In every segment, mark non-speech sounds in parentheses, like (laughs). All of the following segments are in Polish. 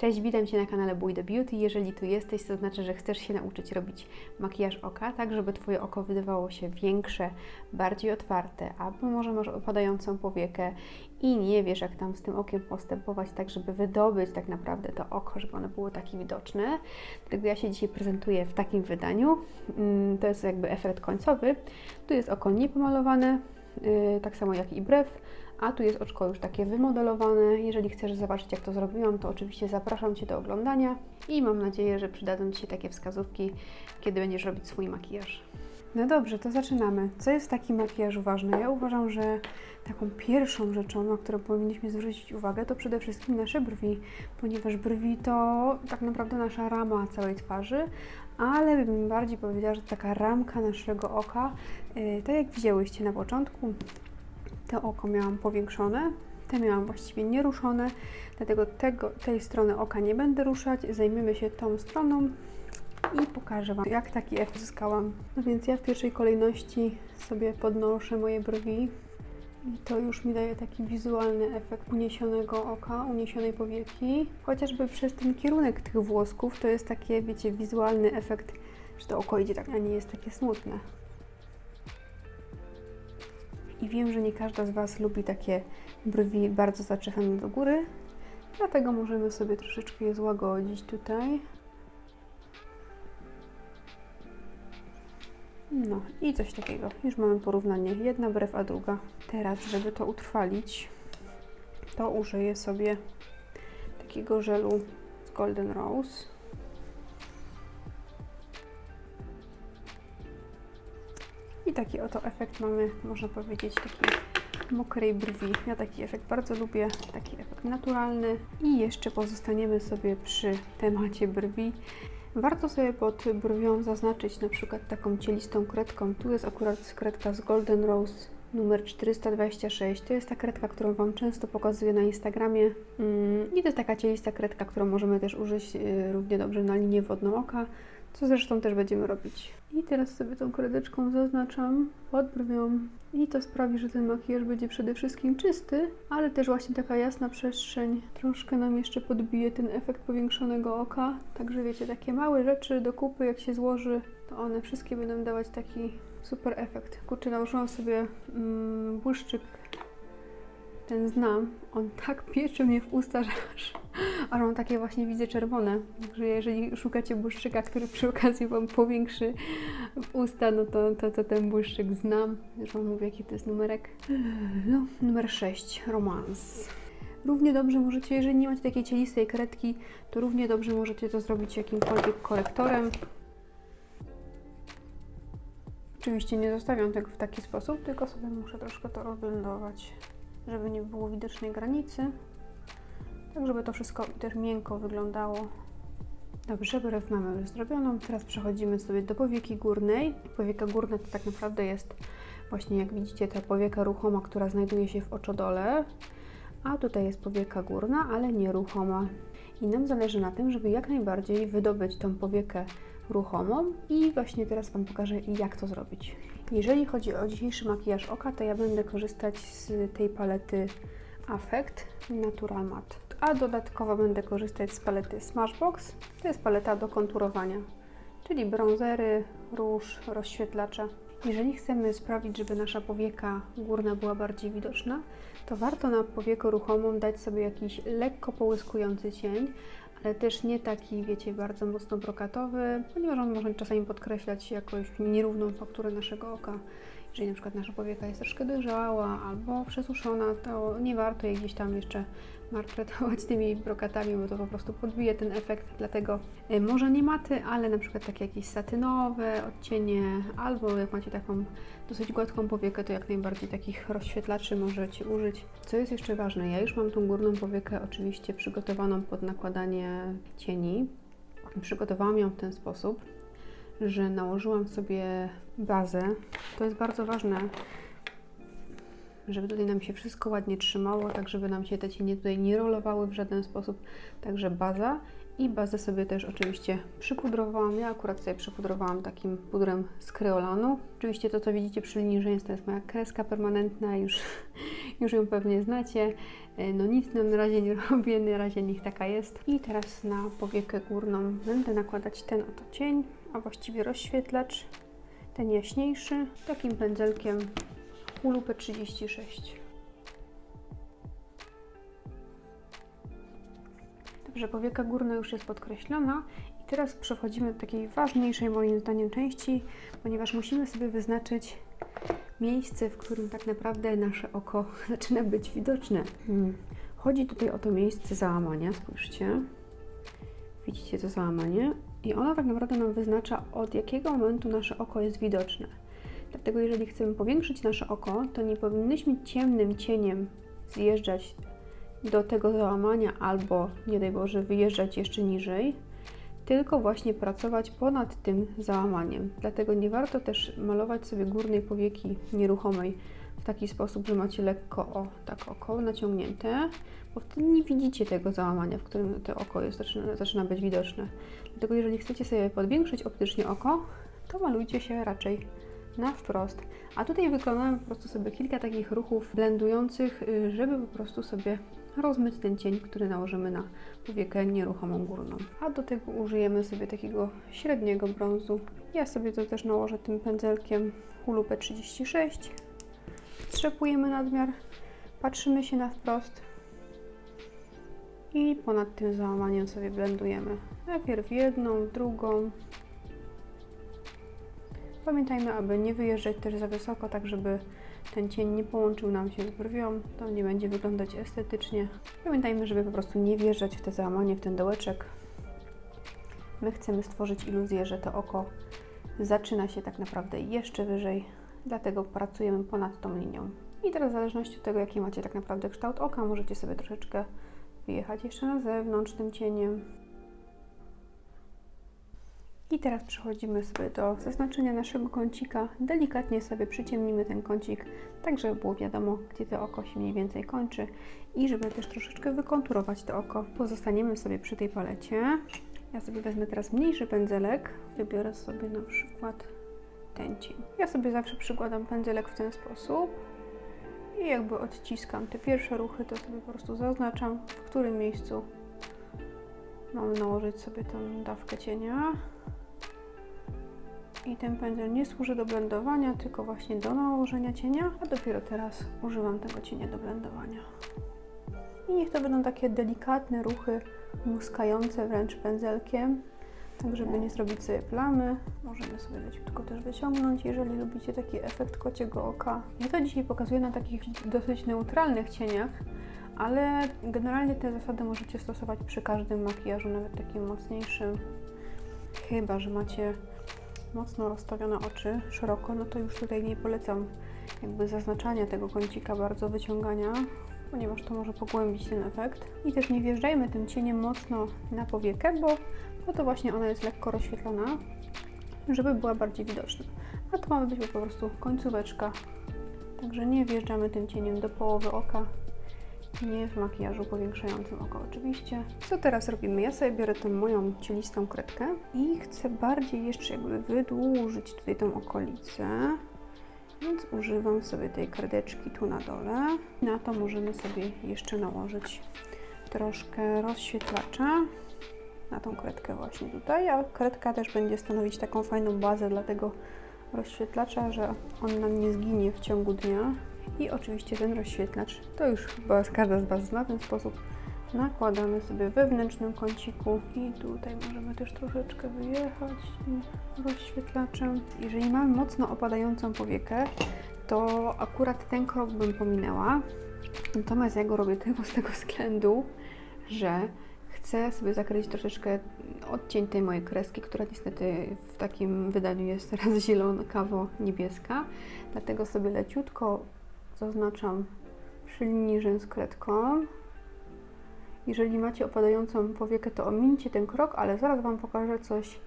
Cześć, witam Cię na kanale Bój the Beauty. Jeżeli tu jesteś, to znaczy, że chcesz się nauczyć robić makijaż oka, tak żeby Twoje oko wydawało się większe, bardziej otwarte, albo może masz opadającą powiekę i nie wiesz, jak tam z tym okiem postępować, tak żeby wydobyć tak naprawdę to oko, żeby ono było takie widoczne. Dlatego ja się dzisiaj prezentuję w takim wydaniu. Mm, To jest jakby efekt końcowy. Tu jest oko niepomalowane, yy, tak samo jak i brew a tu jest oczko już takie wymodelowane. Jeżeli chcesz zobaczyć, jak to zrobiłam, to oczywiście zapraszam Cię do oglądania i mam nadzieję, że przydadzą Ci się takie wskazówki, kiedy będziesz robić swój makijaż. No dobrze, to zaczynamy. Co jest w takim makijażu ważne? Ja uważam, że taką pierwszą rzeczą, na którą powinniśmy zwrócić uwagę, to przede wszystkim nasze brwi, ponieważ brwi to tak naprawdę nasza rama całej twarzy, ale bym bardziej powiedziała, że taka ramka naszego oka, yy, tak jak widziałyście na początku, to oko miałam powiększone, te miałam właściwie nieruszone, dlatego tego, tej strony oka nie będę ruszać. Zajmiemy się tą stroną i pokażę Wam, jak taki efekt uzyskałam. No więc ja w pierwszej kolejności sobie podnoszę moje brwi i to już mi daje taki wizualny efekt uniesionego oka, uniesionej powieki. Chociażby przez ten kierunek tych włosków to jest takie, wiecie, wizualny efekt, że to oko idzie tak, a nie jest takie smutne. I wiem, że nie każda z Was lubi takie brwi bardzo zaczesane do góry, dlatego możemy sobie troszeczkę je złagodzić tutaj. No i coś takiego. Już mamy porównanie. Jedna brew, a druga. Teraz, żeby to utrwalić, to użyję sobie takiego żelu z Golden Rose. I taki oto efekt mamy, można powiedzieć, taki mokrej brwi. Ja taki efekt bardzo lubię, taki efekt naturalny. I jeszcze pozostaniemy sobie przy temacie brwi. Warto sobie pod brwią zaznaczyć na przykład taką cielistą kredką. Tu jest akurat kredka z Golden Rose numer 426. To jest ta kredka, którą Wam często pokazuję na Instagramie. Mm, I to jest taka cielista kredka, którą możemy też użyć y, równie dobrze na linię wodną oka, co zresztą też będziemy robić. I teraz sobie tą kredeczką zaznaczam pod brwią i to sprawi, że ten makijaż będzie przede wszystkim czysty, ale też właśnie taka jasna przestrzeń troszkę nam jeszcze podbije ten efekt powiększonego oka. Także wiecie, takie małe rzeczy do kupy, jak się złoży, to one wszystkie będą dawać taki super efekt. Kurczę, nałożyłam sobie mm, błyszczyk ten znam, on tak piecze mnie w usta, że aż, aż mam takie właśnie widzę czerwone. Także jeżeli szukacie błyszczyka, który przy okazji Wam powiększy usta, no to, to, to ten błyszczyk znam. Wam mówię, jaki to jest numerek. No, numer 6, romans. Równie dobrze możecie, jeżeli nie macie takiej cielistej kredki, to równie dobrze możecie to zrobić jakimkolwiek korektorem. Oczywiście nie zostawiam tego w taki sposób, tylko sobie muszę troszkę to rozblendować, żeby nie było widocznej granicy, tak żeby to wszystko też miękko wyglądało. Dobrze, brew mamy już zrobioną. Teraz przechodzimy sobie do powieki górnej. Powieka górna to tak naprawdę jest właśnie jak widzicie ta powieka ruchoma, która znajduje się w oczodole, a tutaj jest powieka górna, ale nieruchoma. I nam zależy na tym, żeby jak najbardziej wydobyć tą powiekę ruchomą i właśnie teraz Wam pokażę jak to zrobić. Jeżeli chodzi o dzisiejszy makijaż oka, to ja będę korzystać z tej palety Affect Natural Matte, a dodatkowo będę korzystać z palety Smashbox. To jest paleta do konturowania, czyli brązery, róż, rozświetlacze. Jeżeli chcemy sprawić, żeby nasza powieka górna była bardziej widoczna, to warto na powiekę ruchomą dać sobie jakiś lekko połyskujący cień, ale też nie taki, wiecie, bardzo mocno brokatowy, ponieważ on może czasami podkreślać jakąś nierówną fakturę naszego oka. Jeżeli na przykład nasza powieka jest troszkę dojrzała albo przesuszona, to nie warto jej gdzieś tam jeszcze martretować tymi brokatami, bo to po prostu podbije ten efekt. Dlatego y, może nie maty, ale na przykład takie jakieś satynowe odcienie, albo jak macie taką dosyć gładką powiekę, to jak najbardziej takich rozświetlaczy możecie użyć. Co jest jeszcze ważne, ja już mam tą górną powiekę oczywiście przygotowaną pod nakładanie cieni. Przygotowałam ją w ten sposób, że nałożyłam sobie bazę. To jest bardzo ważne, żeby tutaj nam się wszystko ładnie trzymało, tak żeby nam się te cienie tutaj nie rolowały w żaden sposób. Także baza i bazę sobie też oczywiście przypudrowałam. Ja akurat sobie przypudrowałam takim pudrem z kreolanu. Oczywiście to, co widzicie przy linii rzęs, to jest moja kreska permanentna, już, już ją pewnie znacie. E, No nic nam na razie nie (laughs) robię, na razie niech taka jest. I teraz na powiekę górną będę nakładać ten oto cień, a właściwie rozświetlacz, ten jaśniejszy, takim pędzelkiem Hulu P36. Dobrze, powieka górna już jest podkreślona i teraz przechodzimy do takiej ważniejszej moim zdaniem części, ponieważ musimy sobie wyznaczyć miejsce, w którym tak naprawdę nasze oko (laughs) zaczyna być widoczne. Hmm. Chodzi tutaj o to miejsce załamania, spójrzcie. Widzicie to załamanie? I ono tak naprawdę nam wyznacza, od jakiego momentu nasze oko jest widoczne. Dlatego jeżeli chcemy powiększyć nasze oko, to nie powinnyśmy ciemnym cieniem zjeżdżać do tego załamania albo, nie daj Boże, wyjeżdżać jeszcze niżej, tylko właśnie pracować ponad tym załamaniem. Dlatego nie warto też malować sobie górnej powieki nieruchomej w taki sposób, że macie lekko o, tak oko naciągnięte, bo wtedy nie widzicie tego załamania, w którym to oko jest, zaczyna, zaczyna być widoczne. Dlatego jeżeli chcecie sobie podwiększyć optycznie oko, to malujcie się raczej na wprost. A tutaj wykonałem po prostu sobie kilka takich ruchów blendujących, y, żeby po prostu sobie rozmyć ten cień, który nałożymy na powiekę nieruchomą górną. A do tego użyjemy sobie takiego średniego brązu. Ja sobie to też nałożę tym pędzelkiem Hulu P36. Strzepujemy nadmiar, patrzymy się na wprost i ponad tym załamaniem sobie blendujemy. Najpierw jedną, drugą. Pamiętajmy, aby nie wyjeżdżać też za wysoko, tak żeby ten cień nie połączył nam się z brwią, to nie będzie wyglądać estetycznie. Pamiętajmy, żeby po prostu nie wjeżdżać w te załamanie, w ten dołeczek. My chcemy stworzyć iluzję, że to oko zaczyna się tak naprawdę jeszcze wyżej, dlatego pracujemy ponad tą linią. I teraz w zależności od tego, jaki macie tak naprawdę kształt oka, możecie sobie troszeczkę wyjechać jeszcze na zewnątrz tym cieniem. I teraz przechodzimy sobie do zaznaczenia naszego kącika. Delikatnie sobie przyciemnimy ten kącik, tak żeby było wiadomo, gdzie to oko się mniej więcej kończy i żeby też troszeczkę wykonturować to oko. Pozostaniemy sobie przy tej palecie. Ja sobie wezmę teraz mniejszy pędzelek, wybiorę sobie na przykład ten cień. Ja sobie zawsze przykładam pędzelek w ten sposób i jakby odciskam te pierwsze ruchy, to sobie po prostu zaznaczam, w którym miejscu mamy nałożyć sobie tą dawkę cienia. I ten pędzel nie służy do blendowania, tylko właśnie do nałożenia cienia, a dopiero teraz używam tego cienia do blendowania. I niech to będą takie delikatne ruchy, muskające wręcz pędzelkiem, tak żeby nie zrobić sobie plamy. Możemy sobie leciutko też wyciągnąć, jeżeli lubicie taki efekt kociego oka. Ja to dzisiaj pokazuję na takich dosyć neutralnych cieniach, ale generalnie te zasady możecie stosować przy każdym makijażu, nawet takim mocniejszym. Chyba, że macie mocno rozstawione oczy, szeroko, no to już tutaj nie polecam jakby zaznaczania tego kącika, bardzo wyciągania, ponieważ to może pogłębić ten efekt. I też nie wjeżdżajmy tym cieniem mocno na powiekę, bo, bo to właśnie ona jest lekko rozświetlona, żeby była bardziej widoczna. A to ma być po prostu końcóweczka, także nie wjeżdżamy tym cieniem do połowy oka, nie w makijażu powiększającym oko oczywiście. Co teraz robimy? Ja sobie biorę tą moją cielistą kredkę i chcę bardziej jeszcze jakby wydłużyć tutaj tą okolicę. Więc używam sobie tej kredeczki tu na dole. Na to możemy sobie jeszcze nałożyć troszkę rozświetlacza na tą kredkę właśnie tutaj, a kredka też będzie stanowić taką fajną bazę dla tego rozświetlacza, że on nam nie zginie w ciągu dnia. I oczywiście ten rozświetlacz, to już chyba każda z Was zna ten sposób, nakładamy sobie wewnętrznym kąciku i tutaj możemy też troszeczkę wyjechać tym rozświetlaczem. Jeżeli mamy mocno opadającą powiekę, to akurat ten krok bym pominęła. Natomiast ja go robię tylko z tego względu, że chcę sobie zakryć troszeczkę odcień tej mojej kreski, która niestety w takim wydaniu jest (laughs) teraz zielono-kawo-niebieska. Dlatego sobie leciutko zaznaczam przy linii rzęs kredką. Jeżeli macie opadającą powiekę, to omincie ten krok, ale zaraz Wam pokażę coś,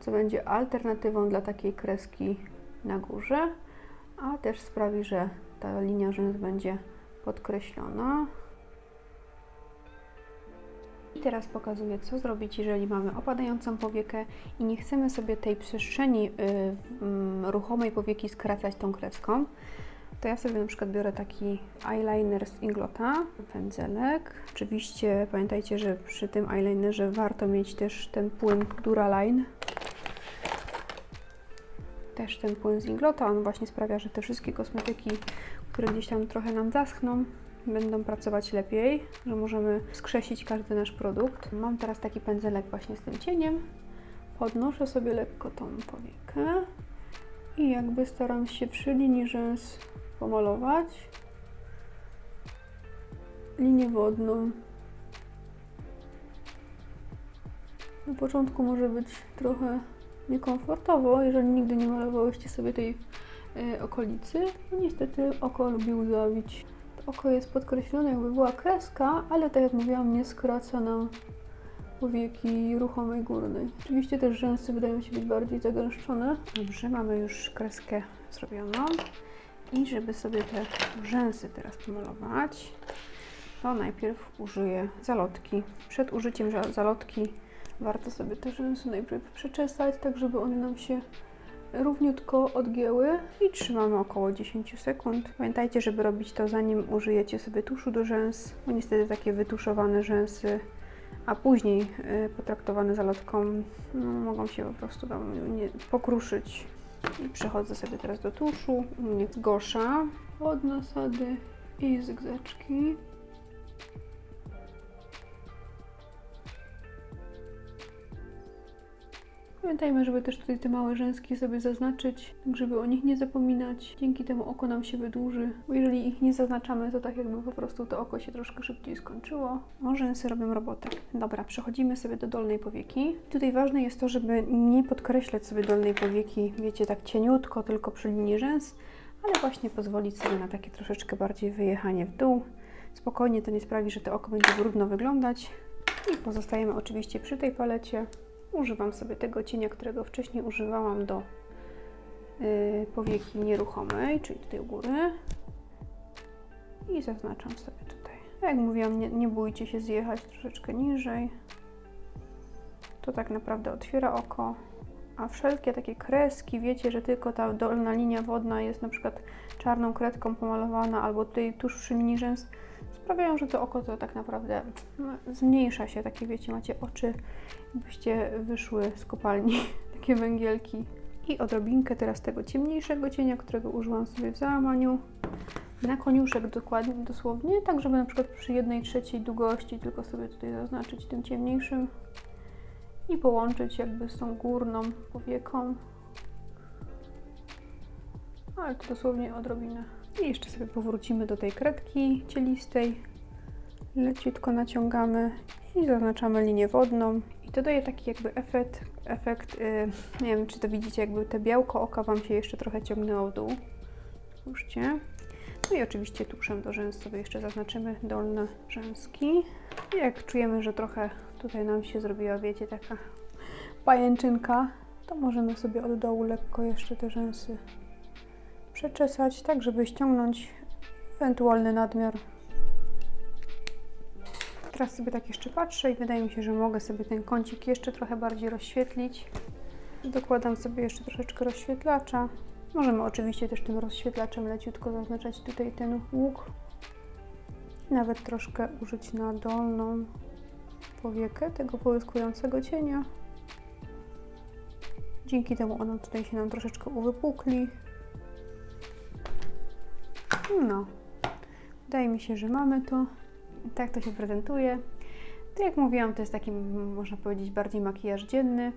co będzie alternatywą dla takiej kreski na górze, a też sprawi, że ta linia rzęs będzie podkreślona. I teraz pokazuję, co zrobić, jeżeli mamy opadającą powiekę i nie chcemy sobie tej przestrzeni y, mm, ruchomej powieki skracać tą kreską. To ja sobie na przykład biorę taki eyeliner z Inglota, pędzelek. Oczywiście pamiętajcie, że przy tym eyelinerze warto mieć też ten płyn Duraline. Też ten płyn z Inglota, on właśnie sprawia, że te wszystkie kosmetyki, które gdzieś tam trochę nam zaschną, będą pracować lepiej, że możemy skrzesić każdy nasz produkt. Mam teraz taki pędzelek właśnie z tym cieniem. Podnoszę sobie lekko tą powiekę i jakby staram się przy linii rzęs pomalować linię wodną. Na początku może być trochę niekomfortowo, jeżeli nigdy nie malowałyście sobie tej y, okolicy. No niestety oko lubi łzawić. To oko jest podkreślone jakby była kreska, ale tak jak mówiłam nie skraca nam powieki ruchomej górnej. Oczywiście też rzęsy wydają się być bardziej zagęszczone. Dobrze, mamy już kreskę zrobioną. I żeby sobie te rzęsy teraz pomalować, to najpierw użyję zalotki. Przed użyciem zalotki warto sobie te rzęsy najpierw przeczesać, tak żeby one nam się równiutko odgięły i trzymamy około 10 sekund. Pamiętajcie, żeby robić to zanim użyjecie sobie tuszu do rzęs, bo niestety takie wytuszowane rzęsy a później y, potraktowane zalotką no, mogą się po prostu tam nie, pokruszyć. Przechodzę sobie teraz do tuszu. U mnie od nasady i zygzaczki. Pamiętajmy, żeby też tutaj te małe rzęski sobie zaznaczyć, tak żeby o nich nie zapominać. Dzięki temu oko nam się wydłuży, bo jeżeli ich nie zaznaczamy, to tak jakby po prostu to oko się troszkę szybciej skończyło. O, rzęsy robią robotę. Dobra, przechodzimy sobie do dolnej powieki. Tutaj ważne jest to, żeby nie podkreślać sobie dolnej powieki, wiecie, tak cieniutko, tylko przy linii rzęs, ale właśnie pozwolić sobie na takie troszeczkę bardziej wyjechanie w dół. Spokojnie to nie sprawi, że to oko będzie brudno wyglądać. I pozostajemy oczywiście przy tej palecie. Używam sobie tego cienia, którego wcześniej używałam do y, powieki nieruchomej, czyli tutaj u góry. I zaznaczam sobie tutaj. Jak mówiłam, nie, nie bójcie się zjechać troszeczkę niżej. To tak naprawdę otwiera oko. A wszelkie takie kreski, wiecie, że tylko ta dolna linia wodna jest na przykład czarną kredką pomalowana, albo tutaj tuż przy rzęs, sprawiają, że to oko to tak naprawdę zmniejsza się. Takie wiecie, macie oczy, jakbyście wyszły z kopalni, (laughs) takie węgielki. I odrobinkę teraz tego ciemniejszego cienia, którego użyłam sobie w załamaniu. Na koniuszek dokładnie, dosłownie, tak żeby na przykład przy jednej trzeciej długości tylko sobie tutaj zaznaczyć tym ciemniejszym i połączyć jakby z tą górną powieką. Ale to dosłownie odrobinę. I jeszcze sobie powrócimy do tej kredki cielistej. Leciutko naciągamy i zaznaczamy linię wodną. I to daje taki jakby efekt, efekt yy, nie wiem czy to widzicie, jakby te białko oka Wam się jeszcze trochę ciągnęło w dół. Spójrzcie. No i oczywiście tuszem do rzęs sobie jeszcze zaznaczymy dolne rzęski. I jak czujemy, że trochę tutaj nam się zrobiła, wiecie, taka pajęczynka, to możemy sobie od dołu lekko jeszcze te rzęsy przeczesać, tak żeby ściągnąć ewentualny nadmiar. Teraz sobie tak jeszcze patrzę i wydaje mi się, że mogę sobie ten kącik jeszcze trochę bardziej rozświetlić. Dokładam sobie jeszcze troszeczkę rozświetlacza. Możemy oczywiście też tym rozświetlaczem leciutko zaznaczać tutaj ten łuk. Nawet troszkę użyć na dolną powiekę tego połyskującego cienia. Dzięki temu ono tutaj się nam troszeczkę uwypukli. No, wydaje mi się, że mamy to. Tak to się prezentuje. Tak jak mówiłam, to jest taki, można powiedzieć, bardziej makijaż dzienny.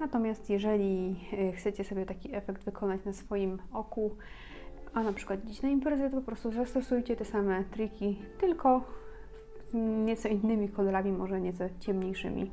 Natomiast jeżeli y, chcecie sobie taki efekt wykonać na swoim oku, a na przykład dziś na imprezę, to po prostu zastosujcie te same triki, tylko nieco innymi kolorami, może nieco ciemniejszymi.